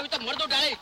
આવી તો મળતો ડાળી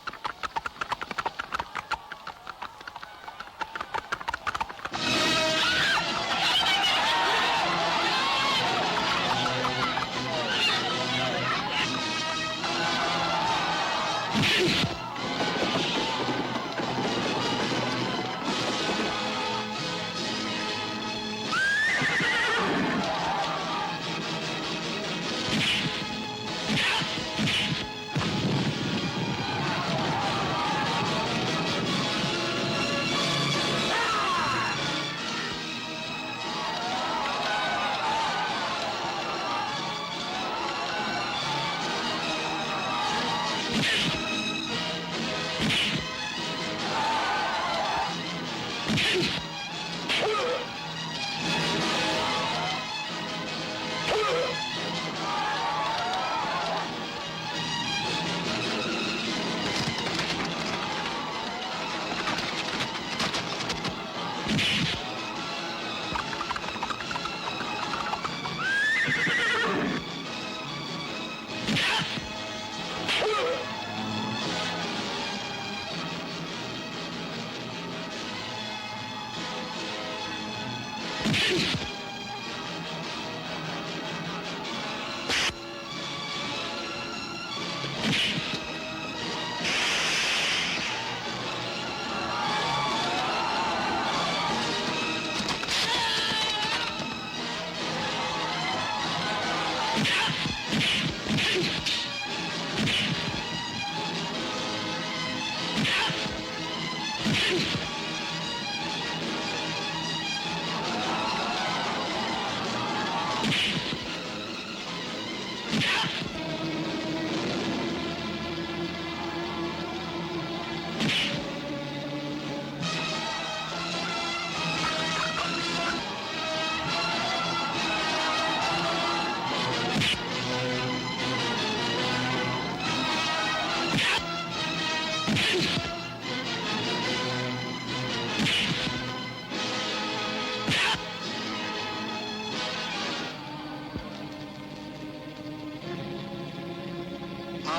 Yeah!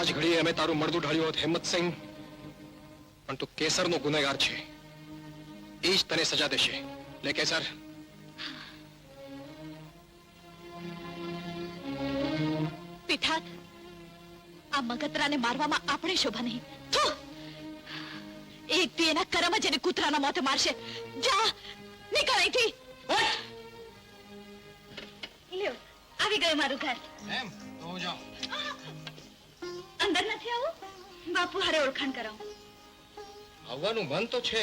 આજ ઘડીએ અમે તારું મળદું ઢાળ્યું હોત હેમંતસિંહ પણ તું કેસરનો ગુનેગાર છે. એ જ તને સજા દેશે. લે કેસર. પિઠાત આ મગતરાને મારવામાં આપણે શોભા નહીં. એક દી એના કરમ જ એને કૂતરાના મોતે મારશે. જા નીકળ અહીંથી. લ્યો આવી ગયું મારું ઘર. એમ તો જાઓ અંદર નથી આવું? બાપુ હારે ઓળખાણ કરાવું. આવવાનું મન તો છે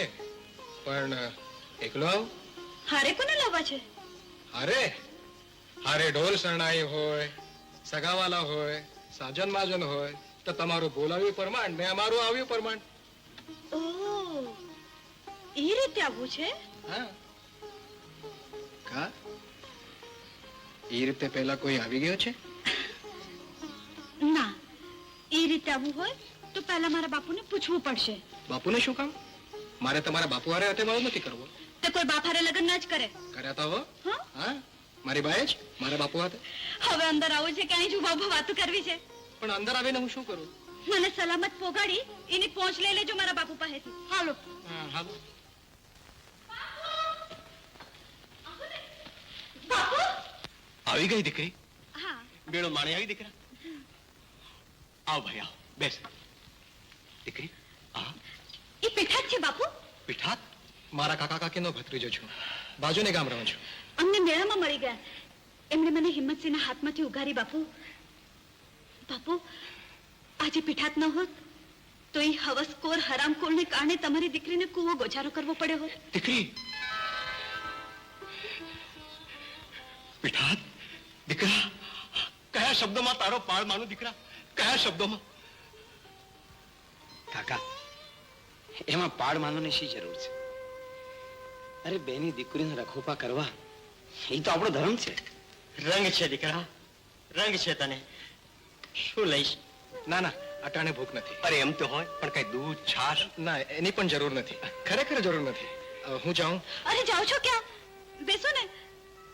પણ એકલો આવ? હારે કોને લાવવા છે? હારે? હારે ઢોલ શરણાઈ હોય સગાવાલા હોય સાજન માજન હોય તો તમારું બોલાવ્યું પ્રમાણ ને અમારું આવ્યું પ્રમાણ. ઓ એ રીતે આવવું છે? હા. કા? એ રીતે પહેલા કોઈ આવી ગયો છે? આવવું હોય તો પહેલા મારા બાપુને પૂછવું પડશે. બાપુને શું કામ? મારે તમારા બાપુ હારે હાથે મારું નથી કરવો. તો કોઈ બાપ હારે લગ્ન ના જ કરે. કર્યા તો હા? મારી બાએ જ મારા બાપુ હાથે? હવે અંદર આવું છે કે અહીં જ ઊભા વાતો કરવી છે? પણ અંદર આવીને હું શું કરું? મને સલામત પોગાડી એની પહોંચ લઈ લેજો મારા બાપુ પાસેથી. હાલો. હાલો. આવી ગઈ દીકરી? હા. બેડો માણે આવી દીકરા? આવ ભાઈ આવ. બેસ. દીકરી આ? એ પીઠા છે બાપુ. પીઠાત? મારા કાકા કાકીનો ભત્રીજો છું. બાજુને ગામ રહું છું. અમને મેળામાં મળી ગયા. એમણે મને હિંમતસિંહના હાથમાંથી ઉગારી બાપુ. બાપુ આજે પીઠાત ન હોત તો એ હવસકોર હરામખોરને કારણે તમારી દીકરીને કૂવો ગોજારો કરવો પડ્યો હોત. દીકરી! પીઠાત? દીકરા કયા શબ્દોમાં તારો પાળ માનું દીકરા? કયા શબ્દોમાં? કાકા એમાં પાડ માનવાની શી જરૂર છે? અરે બેની દીકરીને રખોપા કરવા એ તો આપણો ધર્મ છે. રંગ છે દીકરા રંગ છે તને. શું લઈશ? ના ના અટાણે ભૂખ નથી. અરે એમ તો હોય પણ કઈ દૂધ છાશ? ના એની પણ જરૂર નથી. ખરેખર જરૂર નથી. હું જાઉં? અરે જાઓ છો ક્યાં? બેસો ને.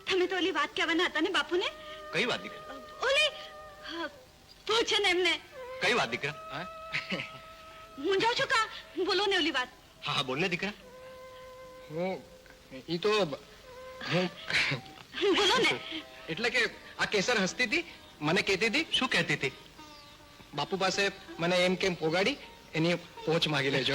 તમે તો ઓલી વાત કહેવાના હતા ને બાપુને? કઈ વાત દીકરા? ઓલી પૂછે ને એમને. કઈ વાત દીકરા? હા? હું છો કા? બોલો ને ઓલી વાત. હા હા બોલ ને દીકરા. હું ઈ તો હું બોલો ને. એટલે કે આ કેસર હસતી હતી મને કહેતી હતી શું કહેતી હતી બાપુ પાસે મને એમ કેમ પોગાડી એની પહોંચ માગી લેજો.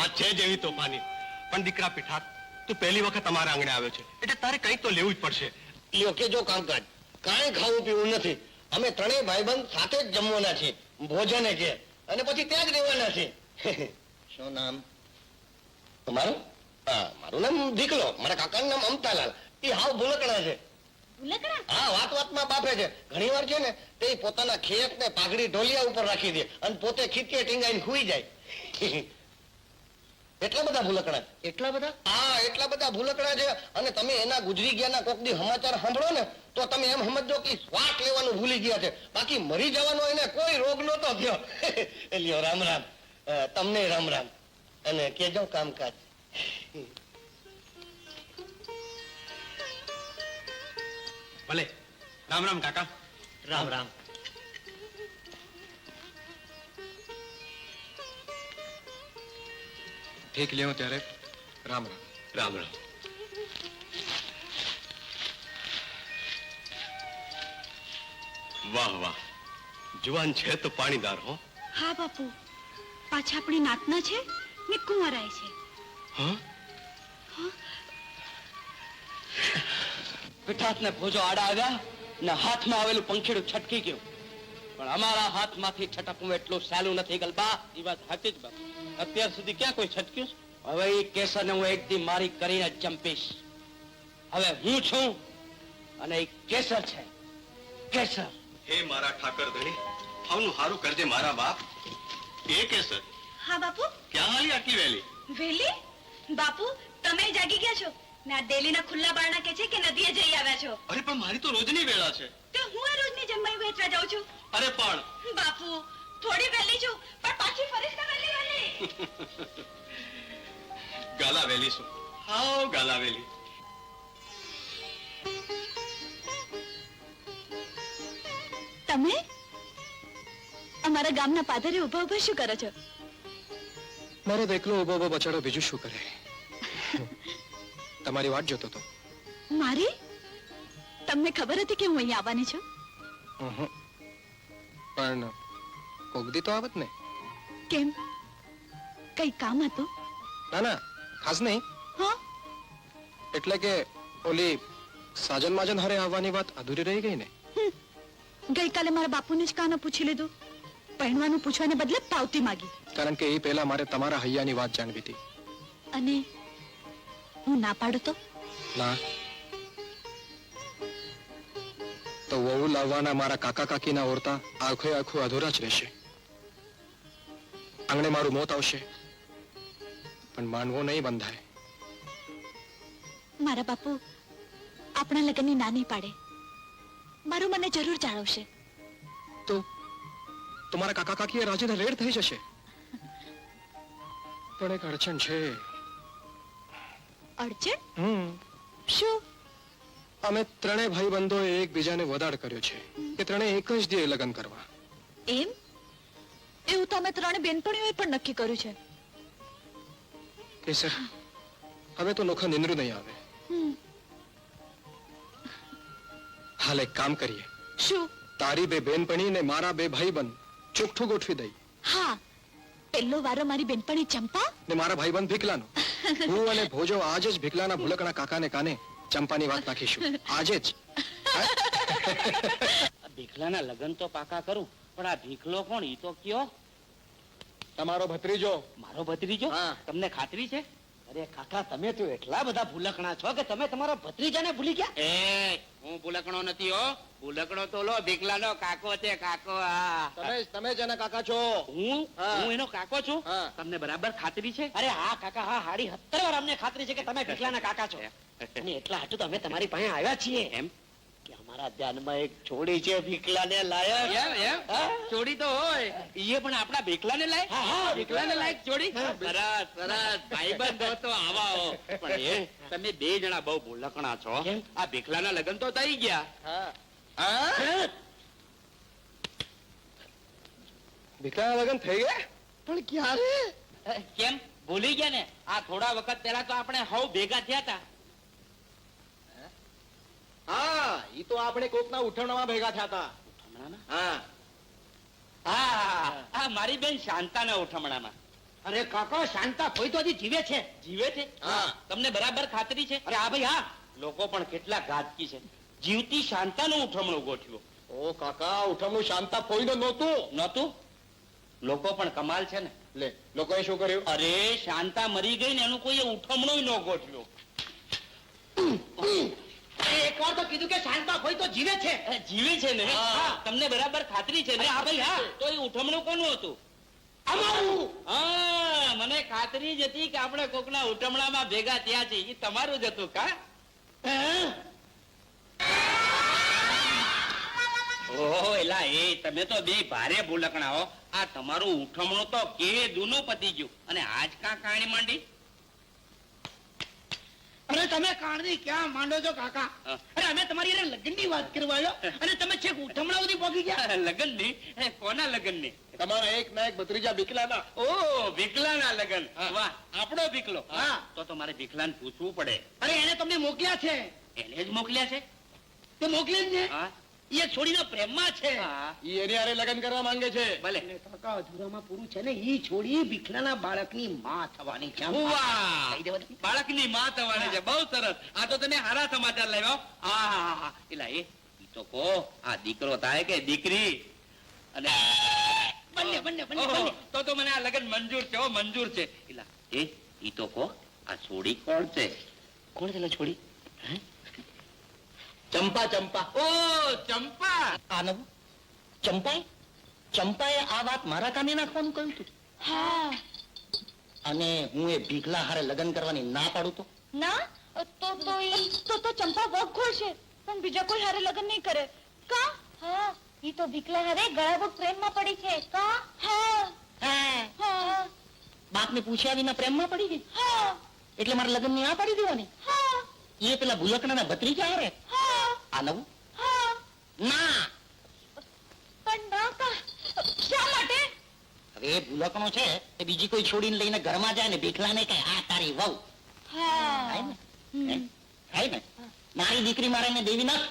આ છે જેવી તોફાની. પણ દીકરા પીઠા તું પહેલી વખત અમારા આંગણે આવ્યો છે. એટલે તારે કંઈક તો લેવું જ પડશે. લ્યો કે જો કામકાજ. કાંઈ ખાવું પીવું નથી. અમે ત્રણેય ભાઈબંધ સાથે જ જમવાના છીએ. ભોજને છે અને પછી ત્યાં જ રહેવાના છે. શું નામ? તમારું? હા મારું નામ દીકલો. મારા કાકાનું નામ અમતાલાલ. એ હાવ ભૂલકણા છે. હા વાત વાતમાં બાફે છે. ઘણી વાર છે ને તે પોતાના ખેત ને પાઘડી ઢોલિયા ઉપર રાખી દે અને પોતે ખીચે ટીંગાઈને ખુઈ જાય. એટલા બધા ભૂલકણા એટલા બધા? હા એટલા બધા ભૂલકણા છે. અને તમે એના ગુજરી ગયાના કોક દી સમાચાર સાંભળો ને તો તમે એમ સમજો કે શ્વાસ લેવાનું ભૂલી ગયા છે. બાકી મરી જવાનો એને કોઈ રોગ નહોતો થયો. લ્યો રામ રામ. તમને રામ રામ. અને કેજો કામકાજ. ભલે. રામ રામ કાકા. રામ રામ. ઠીક લ્યો ત્યારે. રામ રામ. રામ રામ. વાહ વાહ. જુવાન છે તો પાણીદાર હો. હા બાપુ. પાછા આપણી નાતના છે ને કુંવરાય છે. હા? પીઠાસને ભોજો આડા આવ્યા ને હાથમાં આવેલું પંખીડું છટકી ગયું. પણ અમારા હાથમાંથી છટકવું એટલું સહેલું નથી ગલબા. એ વાત હતી જ બાપ. અત્યાર સુધી ક્યાં કોઈ છટક્યું હવે એ કેસરને હું એક દી મારી કરીને ચંપીશ. હવે હું છું અને એ કેસર છે. કેસર. હે મારા ઠાકર ધણી આવનું હારું કરજે મારા બાપ. એ કેસર? હા બાપુ? ક્યાં હાલી આટલી વહેલી? વહેલી? બાપુ તમે જાગી ગયા છો? ને આ દેલીના ખુલ્લા બારણા કે છે કે નદીએ જઈ આવ્યા છો? અરે પણ મારી તો રોજની વેળા છે. તો હું આ રોજની જમવાઈ વેચવા જાઉં છું? અરે પણ. બાપુ થોડી વહેલી છું પણ પાછી ફરીશ વહેલી વહેલી. ગાલા વહેલી છું. હાઉ ગાલા વહેલી. તમે? અમારા ગામના પાદરે ઊભા ઊભા શું કરો છો? મારો દેખલો ઊભો ઊભો બચાડો બીજું શું કરે? તમારી વાત જોતો તો. મારી? તમને ખબર હતી કે હું અહીં આવવાની છું. પણ કોગદી તો આવત ને. કેમ? કઈ કામ હતું? ના ના ખાસ નહીં. હા? એટલે કે ઓલી સાજન માજન હરે આવવાની વાત અધૂરી રહી ગઈ ને. ગઈકાલે મારા બાપુને જ કાનો પૂછી લીધું. પહેણવાનું પૂછવાને બદલે પાવતી માગી. કારણ કે એ પહેલા મારે તમારા હૈયાની વાત જાણવી હતી. અને હું ના પાડું તો? ના. તો વહુ લાવવાના મારા કાકા કાકીના ઓરતા આખો આખું અધૂરા જ રહેશે. આંગણે મારું મોત આવશે. પણ માનવો નહીં બંધાય. મારા બાપુ આપણા લગ્નની નાની પાડે. મારું મને જરૂર જાળવશે તો તમારા કાકા કાકીએ રાજીને રેડ થઈ જશે. પણ એક અડચણ છે. અડચણ? હમ. શું? અમે ત્રણેય ભાઈ બંધો એકબીજાને વદાડ કર્યો છે. કે ત્રણે એક જ દે લગ્ન કરવા. એમ? એવું તો અમે ત્રણે બેનપણીઓએ પણ નક્કી કર્યું છે. કેસર હવે તો નોખા નિંદ્રું નહીં આવે. હાલ એક કામ કરીએ. શું? તારી બે બેનપણી ને મારા બે ભાઈબંધ ચોખ્ઠું ગોઠવી દઈ. હા. પેલો વારો મારી બેનપણી ચંપા? ને મારા ભાઈબંધ ભીખલાનો. હું અને ભોજો આજે જ ભીખલાના ભૂલકણા કાકાને કાને ચંપાની વાત નાખીશું. આજે જ. ભીખલાના લગ્ન તો પાકા કરું. પણ આ ભીખલો કોણ? ઈ તો કયો. તમારો ભત્રીજો. મારો ભત્રીજો? હા. તમને ખાતરી છે? અરે કાકા તમે તો એટલા બધા ભૂલકણા છો કે તમે તમારા ભત્રીજાને ભૂલી ગયા? એ હું ભૂલકણો નથી હો. ભૂલકણો તો લો ભીખલાનો કાકો છે કાકો આ તમે તમે જ એના કાકા છો. હું? હા. હું એનો કાકો છું? હા. તમને બરાબર ખાતરી છે? અરે હા કાકા હા હાડી હત્તર વાર અમને ખાતરી છે કે તમે ભીખલાના કાકા છો. અને એટલા હાટુ તો અમે તમારી પાસે આવ્યા છીએ. એમ? કે અમારા ધ્યાનમાં એક છોડી છે ભીખલાને લાયક. એમ એમ? હા? તો હોય. ઈએ પણ આપણા ભીખલાને લાયક? હા, હા, ભીખલાને લાયક ચોરી સરસ સરસ. ભાઈબંધ તો આવા હો. પણ એ તમે બે જણા બહુ ભૂલકણા છો? આ ભીખલાના લગ્ન તો થઈ ગયા. હા. હા? લગ્ન થઈ ગયા? પણ ક્યારે? કેમ? ભૂલી ગયા ને? આ થોડા વખત પહેલા તો આપણે હવ ભેગા થયા હતા. તો આપણે કોકના ઉઠવણામાં ભેગા થયા હતા હા. હા આ મારી બેન શાંતાના ઉઠમણામાં અરે કાકા શાંતા કોઈ તો હજી જીવે છે? જીવે છે? હા. તમને બરાબર ખાતરી છે? અરે હા ભાઈ હા. લોકો પણ કેટલા ઘાતકી છે. જીવતી શાંતાનું ઉઠમણું ગોઠવ્યું ઓ કાકા ઉઠમણું શાંતા ફોઈને નહોતું. નહોતું? લોકો પણ કમાલ છે ને. લે લોકોએ શું કર્યું? અરે શાંતા મરી ગઈ ને એનું કોઈ ઉઠમણું ન ગોઠવ્યું. કીધું કે શાંતા હોય તો જીવે છે. જીવે છે ને? તમને બરાબર ખાતરી છે ને? હા ભાઈ, હા. તો એ ઉઠમણું કોનું હતું? અમારું! હા મને ખાતરી જ હતી કે આપણે કોકના ઉઠમણામાં ભેગા થયા છે એ તમારું જ હતું કા? ઓહો એલા એ તમે તો બે ભારે ભૂલકણા હો. આ તમારું ઉઠમણું તો કે દૂનું પતી ગયું. અને આજ કા કાણી માંડી? અરે તમે કાણની ક્યાં માંડો છો કાકા? અરે અમે તમારી હારે લગ્નની વાત કરવા આવ્યો. અને તમે છેક ઉઠમણા સુધી પહોંચી ગયા. લગનની કોના લગનની તમારા એક ના એક ભત્રીજા બિકલાના ઓ ભીખલાના લગન. વાહ. આપણો બિકલો હા. તો તો મારે ને પૂછવું પડે. અરે એને તમને મોકલ્યા છે. એને જ મોકલ્યા છે? તે મોકલે જ ને. હા. એ છોડીના પ્રેમમાં છે. હા ઈ એની હારે લગ્ન કરવા માંગે છે. ભલે. કાકા અધૂરામાં પૂરું છે ને ઈ છોડી ભીખલાના બાળકની માં થવાની છે. બાળકની માં થવાની છે. બહુ સરસ. આ તો તને હારા સમાચાર લાવ્યો હા. હા હા એલા એ ઈ તો કો આ દીકરો થાય કે દીકરી? અને બંને બંને બંને તો તો મને આ લગન મંજૂર છે ઓ મંજૂર છે. એલા એ ઈ તો કો આ છોડી કોણ છે? કોણ છે લે છોડી? ચંપા ચંપા. ઓ ચંપા. આનવ નવું ચંપાએ ચંપાએ આ વાત મારા કાને નાખવાનું કહ્યું હતું હા. અને હું એ ભીખલા હારે લગ્ન કરવાની ના પાડું તો? ના? તો તો ઈ તો તો ચંપા વગ ખોલશે પણ બીજા કોઈ હારે લગ્ન નહીં કરે. કા? હા. ઈ તો ભીખલા હારે ગળાબોટ પ્રેમમાં પડી છે. કા? હા. હા. હા. બાપને પૂછ્યા વિના પ્રેમમાં પડી ગઈ? હા. એટલે મારા લગ્નની આ પાડી દેવાની? હા. એ પેલા ભૂલકણાના ભત્રીજા હારે? હા. આ નવું ના. પણ ના શા માટે? હવે એ ભૂલકણો છે એ બીજી કોઈ છોડીને લઈને ઘરમાં જાય ને ભીખલાને કહે આ તારી વહુ. થાય હા? ને? થાય ને? મારી દીકરી મારે દેવી ના?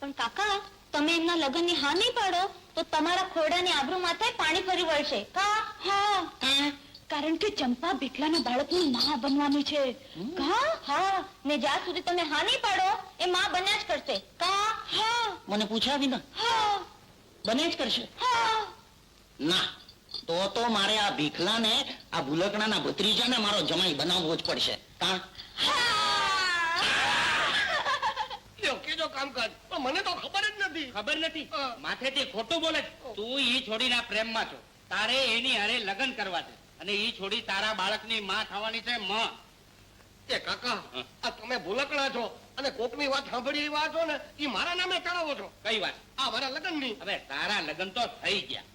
પણ કાકા તમે એમના લગ્નની હા નહીં પાડો તો તમારા ખોરડાની આબરૂ માથે પાણી ફરી વળશે. કા? હા કારણ કે ચંપા બિકલાના બાળકની માં બનવાની છે. કા હા. ને જ્યાં સુધી તમે હા નહીં પાડો એ માં બન્યા જ કરશે. કા? હા. મને પૂછ્યા વિના? હા. બને જ કરશે? હા. ના. તો તો મારે આ ભીખલાને આ ભૂલકણાના ભત્રીજાને મારો જમાઈ બનાવવો જ પડશે. કા? લ્યો, કામકાજ. પણ મને તો ખબર જ નથી. ખબર નથી? માથેથી ખોટું બોલે. તું ઈ છોડીના પ્રેમમાં છો. તારે એની હારે લગ્ન કરવા છે. અને ઈ છોડી તારા બાળકની માં થવાની છે માં. એ કાકા આ તમે ભૂલકણા છો અને કોકની વાત સાંભળી એવા છો ને ઈ મારા નામે ચડાવો છો. કઈ વાત? આ મારા લગ્નની. હવે તારા લગ્ન તો થઈ ગયા.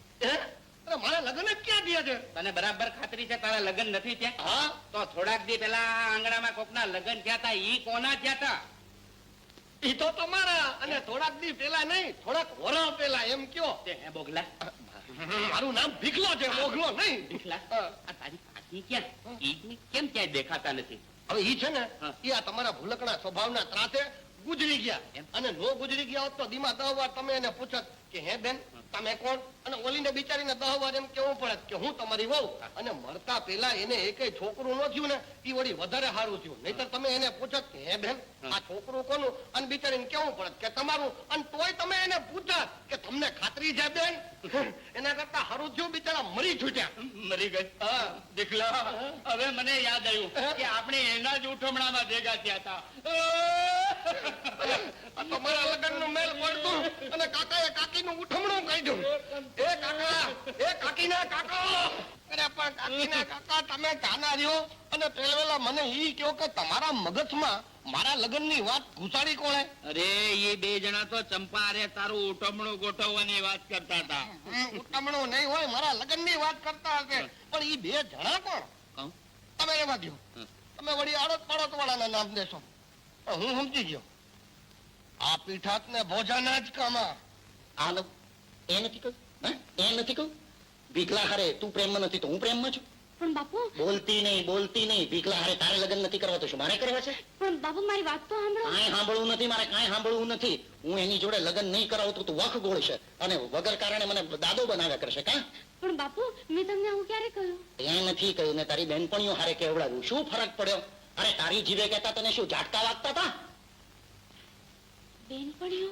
અરે મારા લગ્ન જ ક્યાં થયા છે? તને બરાબર ખાતરી છે તારા લગ્ન નથી થયા? હા. તો થોડાક દી પેલા આંગણામાં કોકના લગ્ન થયા હતા ઈ કોના થયા હતા ઈ તો તમારા અને થોડાક દી પેલા નહીં થોડાક વરહ પેલા એમ કયો. હે બોગલા. મારું નામ ભીખલો છે મોગલો નહીં. ભીખલા? આ તારી પાછી ક્યાં? ઈ કેમ ક્યાંય દેખાતા નથી? હવે ઈ છે ને. ઈ આ તમારા ભૂલકણા સ્વભાવના ત્રાસે ગુજરી ગયા. અને નો ગુજરી ગયા હોત તો ધીમા દહ વાર તમે એને પૂછત કે હે બેન તમે કોણ? અને ઓલીને બિચારીને દહ વાર એમ કેવું પડે કે હું તમારી વહુ. અને મરતા પેલા એને એકેય છોકરું ન થયું ને એ વળી વધારે સારું થયું. નહીતર તમે એને પૂછત કે હે બેન આ છોકરું કોનું? અને બિચારીને કેવું પડે કે તમારું. અને તોય તમે એને પૂછત કે તમને ખાતરી છે બેન? એના કરતા સારું થયું બિચારા મરી છૂટ્યા. મરી ગઈ. દેખલા હવે મને યાદ આવ્યું કે આપણે એના જ ઉઠમણામાં ભેગા થયા હતા. તમારા લગ્નનું મેલ પડતું અને કાકા એ કાકી નું ઉઠમણું કાઢ્યું એ કાકા એ કાકીના કાકા. અરે પણ કાકીના કાકા તમે કાના રહ્યો? અને પેલવેલા મને ઈ કહો કે તમારા મગજમાં મારા લગ્નની વાત ઘુસાડી કોણે? અરે એ બે જણા તો ચંપા રે તારું ઉઠમણું ગોઠવવાની વાત કરતા હતા. હમ, નહીં હોય મારા લગ્નની વાત કરતા હશે. પણ ઈ બે જણા કોણ? તમે એવા દો તમે વળી આડોત પાડોત વાળાના નામ દેશો. હું સમજી ગયો. આ પીઠાત ને ભોજાના જ કામા. આ એ નથી કહ્યું એ નથી કહ્યું ભીખલા હારે તું પ્રેમમાં નથી તો હું પ્રેમમાં છું? પણ બાપુ બોલતી નહીં બોલતી નહીં ભીખલા હારે તારે લગ્ન નથી કરવા તો શું મારે કરવા છે? પણ બાપુ મારી વાત તો સાંભળો. કાંઈ સાંભળવું નથી મારે કાંઈ સાંભળવું નથી. હું એની જોડે લગ્ન નહીં કરાવું તો તું વખ ગોળશે અને વગર કારણે મને દાદો બનાવ્યા કરશે કા? પણ બાપુ મેં તમને આવું ક્યારે કહ્યું? ત્યાં નથી કહ્યું ને તારી બેનપણીઓ હારે કેવડાવ્યું. શું ફરક પડ્યો? અરે તારી જીવે કહેતા તને શું ઝાટકા વાગતા હતા બેનપણીઓ?